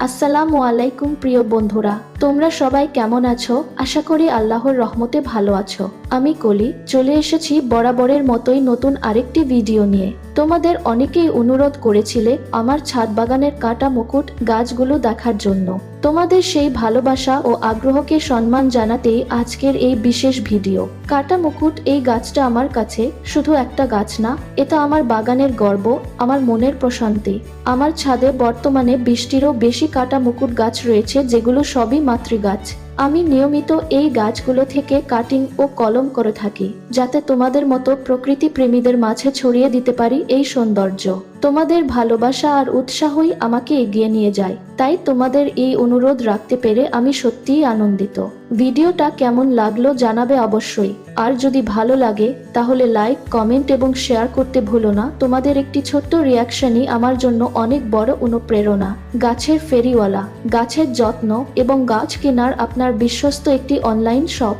আসসালামু আলাইকুম প্রিয় বন্ধুরা, তোমরা সবাই কেমন আছো? আশা করি আল্লাহর রহমতে ভালো আছো। আমি কলি, চলে এসেছি বরাবরের মতোই নতুন আরেকটি ভিডিও নিয়ে। তোমাদের অনেকেই অনুরোধ করেছিলে আমার ছাদ বাগানের কাটা মুকুট গাছগুলো দেখার জন্য। তোমাদের সেই ভালোবাসা ও আগ্রহকে সম্মান জানাতেই আজকের এই বিশেষ ভিডিও। কাটা মুকুট এই গাছটা আমার কাছে শুধু একটা গাছ না, এটা আমার বাগানের গর্ব, আমার মনের প্রশান্তি। আমার ছাদে বর্তমানে বৃষ্টিরও বেশি কাটা মুকুট গাছ রয়েছে যেগুলো সবই মাতৃগাছ। আমি নিয়মিত এই গাছগুলো থেকে কাটিং ও কলম করে থাকি, যাতে তোমাদের মতো প্রকৃতি প্রেমীদের মাঝে ছড়িয়ে দিতে পারি এই সৌন্দর্য। তোমাদের ভালোবাসা আর উৎসাহই আমাকে এগিয়ে নিয়ে যায়। তাই তোমাদের এই অনুরোধ রাখতে পেরে আমি সত্যিই আনন্দিত। ভিডিওটা কেমন লাগল জানাবে অবশ্যই। আর যদি ভালো লাগে, তাহলে লাইক, কমেন্ট এবং শেয়ার করতে ভুলো না। তোমাদের একটি ছোট্ট রিয়াকশনই আমার জন্য অনেক বড় অনুপ্রেরণা। গাছের ফেরিওয়ালা, গাছের যত্ন এবং গাছ কেনার আপনার বিশ্বস্ত একটি অনলাইন শপ